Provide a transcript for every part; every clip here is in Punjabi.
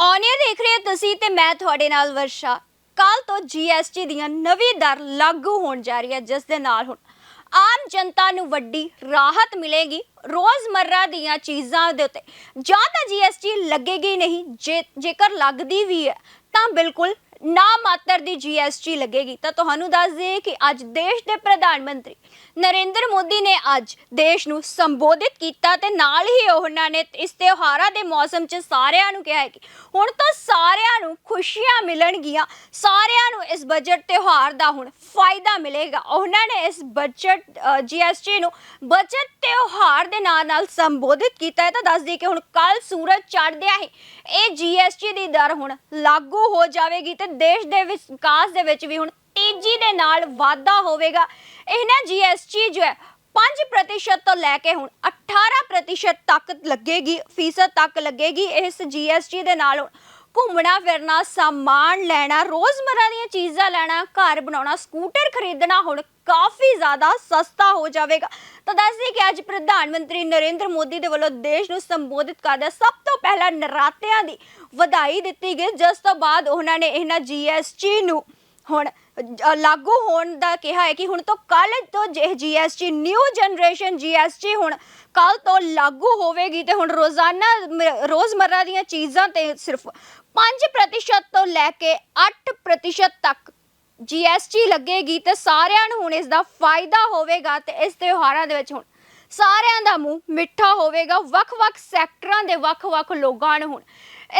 ਔਨੀਆ ਦੇਖ ਰਹੇ ਹੋ ਤੁਸੀਂ ਤੇ ਮੈਂ ਤੁਹਾਡੇ ਨਾਲ ਵਰਸ਼ਾ। ਕੱਲ ਤੋਂ GST ਦੀਆਂ ਨਵੀਂ ਦਰ ਲਾਗੂ ਹੋਣ ਜਾ ਰਹੀ ਹੈ, ਜਿਸ ਦੇ ਨਾਲ ਹੁਣ ਆਮ ਜਨਤਾ ਨੂੰ ਵੱਡੀ ਰਾਹਤ ਮਿਲੇਗੀ ਰੋਜ਼ਮਰਰਾ ਦੀਆਂ ਚੀਜ਼ਾਂ ਦੇ ਉੱਤੇ। ਜਾਂ ਤਾਂ GST ਲੱਗੇਗੀ ਨਹੀਂ, ਜੇ ਜੇਕਰ ਲੱਗਦੀ ਵੀ ਹੈ, ਤਾਂ ਬਿਲਕੁਲ ਨਾ ਮਾਤਰ ਦੀ GST ਲੱਗੇਗੀ। ਤਾਂ ਤੁਹਾਨੂੰ ਦੱਸ ਦਈਏ ਕਿ ਅੱਜ ਦੇਸ਼ ਦੇ ਪ੍ਰਧਾਨ ਮੰਤਰੀ ਨਰਿੰਦਰ ਮੋਦੀ ਨੇ ਅੱਜ ਦੇਸ਼ ਨੂੰ ਸੰਬੋਧਿਤ ਕੀਤਾ ਤੇ ਨਾਲ ਹੀ ਉਹਨਾਂ ਨੇ ਇਸ ਤਿਉਹਾਰਾਂ ਦੇ ਮੌਸਮ 'ਚ ਸਾਰਿਆਂ ਨੂੰ ਕਿਹਾ ਹੈ ਕਿ ਹੁਣ ਤਾਂ ਸਾਰਿਆਂ ਨੂੰ ਖੁਸ਼ੀਆਂ ਮਿਲਣਗੀਆਂ। ਸਾਰਿਆਂ ਨੂੰ ਇਸ ਬਜਟ ਤਿਉਹਾਰ ਦਾ ਹੁਣ ਫਾਇਦਾ ਮਿਲੇਗਾ। ਉਹਨਾਂ ਨੇ ਇਸ ਬਜਟ GST ਨੂੰ ਬਜਟ ਤਿਉਹਾਰ ਦੇ ਨਾਲ ਨਾਲ ਸੰਬੋਧਿਤ ਕੀਤਾ ਹੈ। ਤਾਂ ਦੱਸ ਦਈਏ ਕਿ ਹੁਣ ਕੱਲ ਸੂਰਜ ਚੜ੍ਹਦਿਆਂ ਹੀ ਇਹ GST ਦੀ ਦਰ ਹੁਣ ਲਾਗੂ ਹੋ ਜਾਵੇਗੀ ਤੇ ਦੇਸ਼ ਦੇ ਵਿਕਾਸ ਦੇ ਵਿੱਚ ਵੀ ਹੁਣ ਤੇਜ਼ੀ ਦੇ ਨਾਲ ਵਾਧਾ ਹੋਵੇਗਾ। ਇਹਨਾਂ GST ਜੋ ਹੈ 5% ਤੋਂ ਲੈ ਕੇ ਹੁਣ 18% ਤੱਕ ਲੱਗੇਗੀ, ਫੀਸਦ ਤੱਕ ਲੱਗੇਗੀ। ਇਸ GST ਦੇ ਨਾਲ ਘੁੰਮਣਾ, ਫਿਰਨਾ, ਸਾਮਾਨ ਲੈਣਾ ਰੋਜ਼ਮਰਰਾ ਦੀਆਂ ਚੀਜ਼ਾਂ ਲੈਣਾ, ਘਰ ਬਣਾਉਣਾ, ਸਕੂਟਰ ਖਰੀਦਣਾ, ਹੁਣ ਕਾਫੀ ਜ਼ਿਆਦਾ ਸਸਤਾ ਹੋ ਜਾਵੇਗਾ। ਤਾਂ ਦੱਸਦੇ ਕਿ ਅੱਜ ਪ੍ਰਧਾਨ ਮੰਤਰੀ ਨਰਿੰਦਰ ਮੋਦੀ ਦੇ ਵੱਲੋਂ ਦੇਸ਼ ਨੂੰ ਸੰਬੋਧਿਤ ਕਰਦਾ ਸਭ ਤੋਂ ਪਹਿਲਾਂ ਨਰਾਤਿਆਂ ਦੀ ਵਧਾਈ ਦਿੱਤੀ ਗਈ। ਜਿਸ ਤੋਂ ਬਾਅਦ ਉਹਨਾਂ ਨੇ ਇਹਨਾਂ GST ਨੂੰ ਹੁਣ ਲਾਗੂ ਹੋਣ ਦਾ ਕਿਹਾ ਹੈ ਕਿ ਹੁਣ ਤੋਂ ਕੱਲ ਤੋਂ GST ਨਿਊ ਜਨਰੇਸ਼ਨ GST ਹੁਣ ਕੱਲ ਤੋਂ ਲਾਗੂ ਹੋਵੇਗੀ ਤੇ ਹੁਣ ਰੋਜ਼ਾਨਾ ਮ- ਰੋਜ਼ਮਰਰਾ ਦੀਆਂ ਚੀਜ਼ਾਂ ਤੇ ਸਿਰਫ 5% ਤੋਂ ਲੈ ਕੇ 8% ਤੱਕ GST ਲੱਗੇਗੀ ਤੇ ਸਾਰਿਆਂ ਨੂੰ ਹੁਣ ਇਸ ਦਾ ਫਾਇਦਾ ਹੋਵੇਗਾ ਤੇ ਇਸ ਤਿਉਹਾਰਾਂ ਦੇ ਵਿੱਚ ਹੁਣ ਸਾਰਿਆਂ ਦਾ ਮੂੰਹ ਮਿੱਠਾ ਹੋਵੇਗਾ, ਵੱਖ-ਵੱਖ ਸੈਕਟਰਾਂ ਦੇ ਵੱਖ-ਵੱਖ ਲੋਕਾਂ ਨੂੰ ਹੁਣ।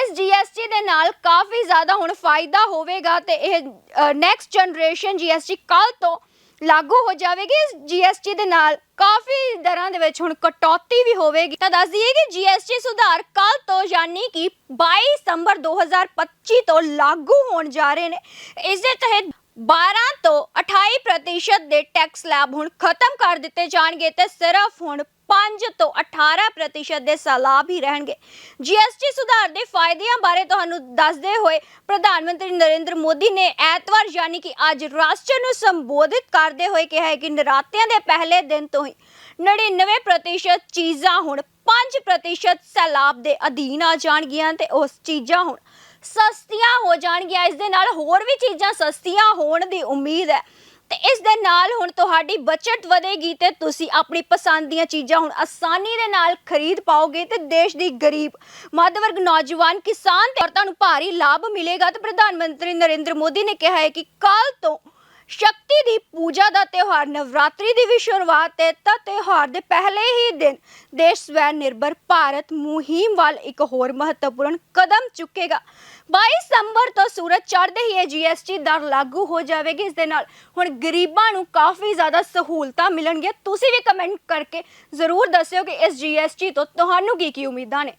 ਇਸ GST ਦੇ ਨਾਲ ਕਾਫੀ ਜ਼ਿਆਦਾ ਹੁਣ ਫਾਇਦਾ ਹੋਵੇਗਾ ਤੇ ਇਹ ਨੈਕਸਟ ਜਨਰੇਸ਼ਨ GST ਕੱਲ ਤੋਂ ਲਾਗੂ ਹੋ ਜਾਵੇਗੀ। ਇਸ GST ਦੇ ਨਾਲ ਕਾਫੀ ਦਰਾਂ ਦੇ ਵਿੱਚ ਹੁਣ ਕਟੌਤੀ ਵੀ ਹੋਵੇਗੀ। ਤਾਂ ਦੱਸ ਦਈਏ ਕਿ GST ਸੁਧਾਰ ਕੱਲ ਤੋਂ ਯਾਨੀ ਕਿ 22 ਸਤੰਬਰ 2025 ਤੋਂ ਲਾਗੂ ਹੋਣ ਜਾ ਰਹੇ ਨੇ। ਇਸ ਦੇ ਤਹਿਤ 12 ਤੋਂ 28% ਦੇ ਟੈਕਸ ਸਲੈਬ ਹੁਣ ਖਤਮ ਕਰ ਦਿੱਤੇ ਜਾਣਗੇ ਤੇ ਸਿਰਫ ਹੁਣ 5 ਤੋਂ 18% ਦੇ ਸਲਾਬ ਹੀ ਰਹਿਣਗੇ। GST ਸੁਧਾਰ ਦੇ ਫਾਇਦਿਆਂ ਬਾਰੇ ਤੁਹਾਨੂੰ ਦੱਸਦੇ ਹੋਏ ਪ੍ਰਧਾਨ ਮੰਤਰੀ ਨਰਿੰਦਰ ਮੋਦੀ ਨੇ ਐਤਵਾਰ ਯਾਨੀ ਕਿ ਅੱਜ ਰਾਸ਼ਟਰ ਨੂੰ ਸੰਬੋਧਿਤ ਕਰਦੇ ਹੋਏ ਕਿਹਾ ਹੈ ਕਿ ਨਰਾਤਿਆਂ ਦੇ ਪਹਿਲੇ ਦਿਨ ਤੋਂ ਹੀ 99% ਚੀਜ਼ਾਂ ਹੁਣ 5% ਸਲਾਬ ਦੇ ਅਧੀਨ ਆ ਜਾਣਗੀਆਂ ਤੇ ਉਸ ਚੀਜ਼ਾਂ ਹੁਣ ਸਸਤੀਆਂ ਹੋ ਜਾਣਗੀਆਂ, ਇਸ ਦੇ ਨਾਲ ਹੋਰ ਵੀ ਚੀਜ਼ਾਂ ਸਸਤੀਆਂ ਹੋਣ ਦੀ ਉਮੀਦ ਹੈ। ਤੇ ਇਸ ਦੇ ਨਾਲ ਹੁਣ ਤੁਹਾਡੀ ਬਚਤ ਵਧੇਗੀ ਤੇ ਤੁਸੀਂ ਆਪਣੀ ਪਸੰਦ ਦੀਆਂ ਚੀਜ਼ਾਂ ਹੁਣ ਆਸਾਨੀ ਦੇ ਨਾਲ ਖਰੀਦ ਪਾਓਗੇ ਤੇ ਦੇਸ਼ ਦੀ ਗਰੀਬ ਮੱਧ ਵਰਗ ਨੌਜਵਾਨ, ਕਿਸਾਨ ਤੇ ਔਰਤਾਂ ਨੂੰ ਭਾਰੀ ਲਾਭ ਮਿਲੇਗਾ। ਤੇ ਪ੍ਰਧਾਨ ਮੰਤਰੀ ਨਰਿੰਦਰ ਮੋਦੀ ਨੇ ਕਿਹਾ ਹੈ ਕਿ ਕੱਲ ਤੋਂ ਸ਼ਕਤੀ ਦੀ ਪੂਜਾ ਦਾ ਤਿਉਹਾਰ, ਨਵਰਾਤਰੀ ਦੀ ਵੀ ਸ਼ੁਰੂਆਤ ਹੈ, ਤਾਂ ਤਿਉਹਾਰ ਦੇ ਪਹਿਲੇ ਹੀ ਦਿਨ ਦੇਸ਼ ਸਵੈ ਨਿਰਭਰ ਭਾਰਤ ਮੁਹਿੰਮ ਵੱਲ ਇੱਕ ਹੋਰ ਮਹੱਤਵਪੂਰਨ ਕਦਮ ਚੁੱਕੇਗਾ। 22 ਸਤੰਬਰ ਤੋਂ ਸੂਰਜ ਚੜ੍ਹਦੇ ਹੀ ਇਹ GST ਦਰ ਲਾਗੂ ਹੋ ਜਾਵੇਗੀ। ਇਸ ਦੇ ਨਾਲ ਹੁਣ ਗਰੀਬਾਂ ਨੂੰ ਕਾਫੀ ਜ਼ਿਆਦਾ ਸਹੂਲਤਾਂ ਮਿਲਣਗੀਆਂ। ਤੁਸੀਂ ਵੀ ਕਮੈਂਟ ਕਰਕੇ ਜ਼ਰੂਰ ਦੱਸਿਓ ਕਿ ਇਸ GST ਤੋਂ ਤੁਹਾਨੂੰ ਕੀ ਕੀ ਉਮੀਦਾਂ ਨੇ।